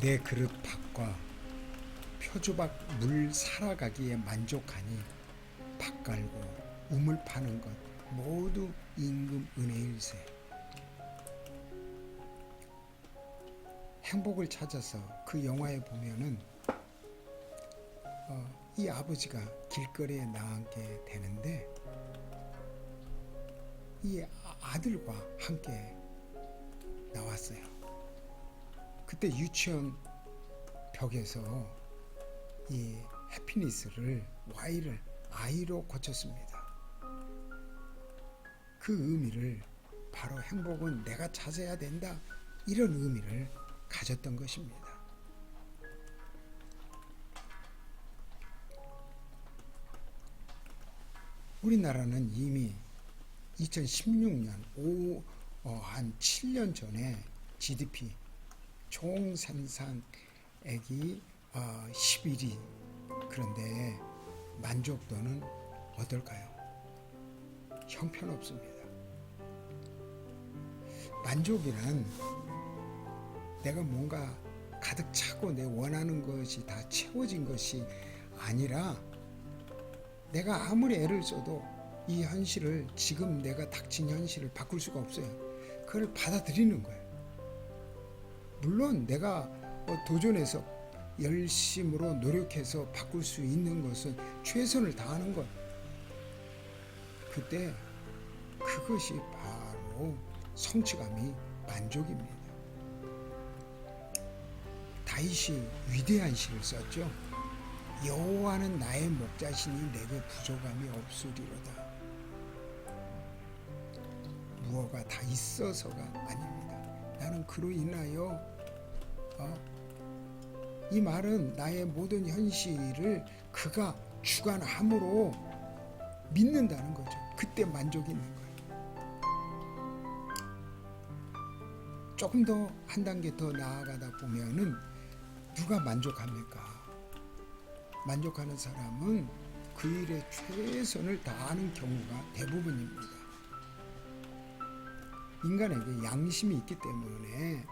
내 그릇 밭과 표주박 물 살아가기에 만족하니 밭 갈고 우물 파는 것 모두 임금 은혜일세. 행복을 찾아서 그 영화에 보면은 어, 이 아버지가 길거리에 나앉게 되는데 이 아- 아들과 함께 나왔어요. 그때 유치원 벽에서 이 해피니스를 Y를 I로 고쳤습니다. 그 의미를 바로 행복은 내가 찾아야 된다 이런 의미를 가졌던 것입니다. 우리나라는 이미 2016년 오, 어, 한 7년 전에 GDP 총 생산액이 어, 11위 그런데 만족도는 어떨까요? 형편없습니다. 만족이란 내가 뭔가 가득 차고 내 원하는 것이 다 채워진 것이 아니라 내가 아무리 애를 써도 이 현실을 지금 내가 닥친 현실을 바꿀 수가 없어요. 그걸 받아들이는 거예요. 물론 내가 어, 도전해서 열심으로 노력해서 바꿀 수 있는 것은 최선을 다하는 것. 그때 그것이 바로 성취감이 만족입니다. 다윗이 위대한 시를 썼죠. 여호와는 나의 목자시니 내게 부족함이 없으리로다. 무엇가 다 있어서가 아닙니다. 나는 그로 인하여 어? 이 말은 나의 모든 현실을 그가 주관함으로 믿는다는 거죠. 그때 만족이 있는 거예요. 조금 더 한 단계 더 나아가다 보면은 누가 만족합니까? 만족하는 사람은 그 일에 최선을 다하는 경우가 대부분입니다. 인간에게 양심이 있기 때문에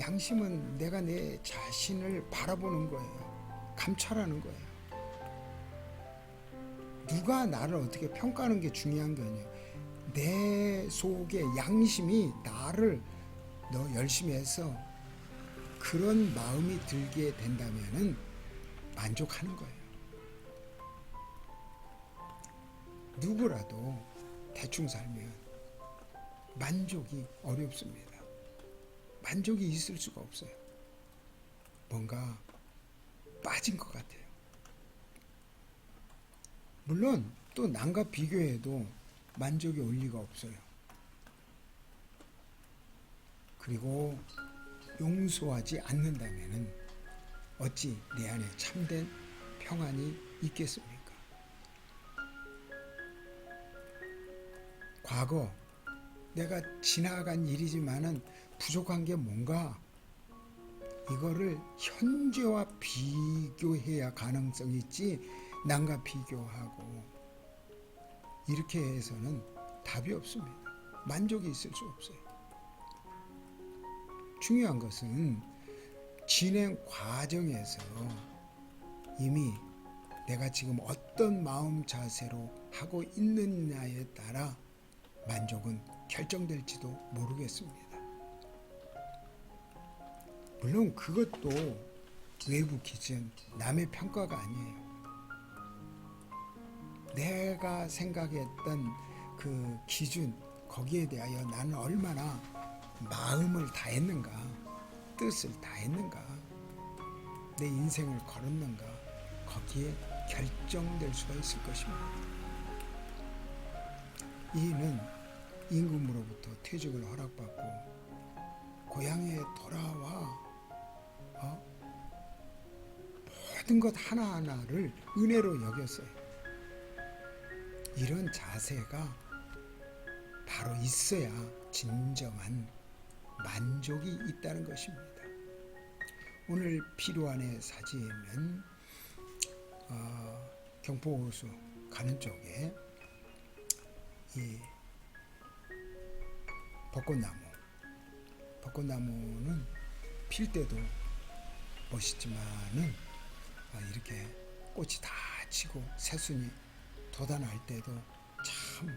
양심은 내가 내 자신을 바라보는 거예요. 감찰하는 거예요. 누가 나를 어떻게 평가하는 게 중요한 게 아니에요. 내 속에 양심이 나를 너 열심히 해서 그런 마음이 들게 된다면은 만족하는 거예요. 누구라도 대충 살면 만족이 어렵습니다. 만족이 있을 수가 없어요. 뭔가 빠진 것 같아요. 물론 또 남과 비교해도 만족이 올 리가 없어요. 그리고 용서하지 않는다면은 어찌 내 안에 참된 평안이 있겠습니까? 과거 내가 지나간 일이지만은 부족한 게 뭔가 이거를 현재와 비교해야 가능성이 있지 남과 비교하고 이렇게 해서는 답이 없습니다. 만족이 있을 수 없어요. 중요한 것은 진행 과정에서 이미 내가 지금 어떤 마음 자세로 하고 있느냐에 따라 만족은 결정될지도 모르겠습니다. 물론 그것도 외부 기준, 남의 평가가 아니에요. 내가 생각했던 그 기준, 거기에 대하여 나는 얼마나 마음을 다했는가, 뜻을 다했는가, 내 인생을 걸었는가, 거기에 결정될 수가 있을 것입니다. 이는 임금으로부터 퇴직을 허락받고 고향에 돌아와 어? 모든 것 하나하나를 은혜로 여겼어요. 이런 자세가 바로 있어야 진정한 만족이 있다는 것입니다. 오늘 피로안의 사진은 어, 경포호수 가는 쪽에 이 벚꽃나무. 벚꽃나무는 필 때도 멋있지만은 아, 이렇게 꽃이 다 치고 새순이 돋아날 때도 참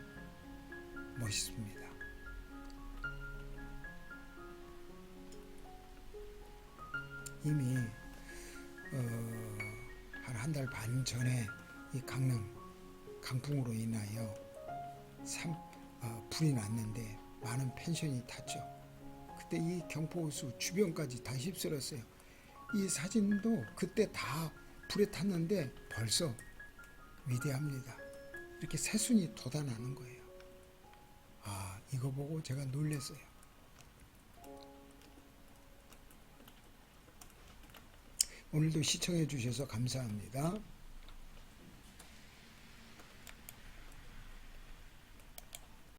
멋있습니다. 이미 어, 한한 달 반 전에 이 강릉 강풍으로 인하여 삼, 어, 불이 났는데 많은 펜션이 탔죠. 그때 이 경포호수 주변까지 다 휩쓸었어요. 이 사진도 그때 다 불에 탔는데 벌써 위대합니다. 이렇게 새순이 돋아나는 거예요. 아, 이거 보고 제가 놀랐어요. 오늘도 시청해 주셔서 감사합니다.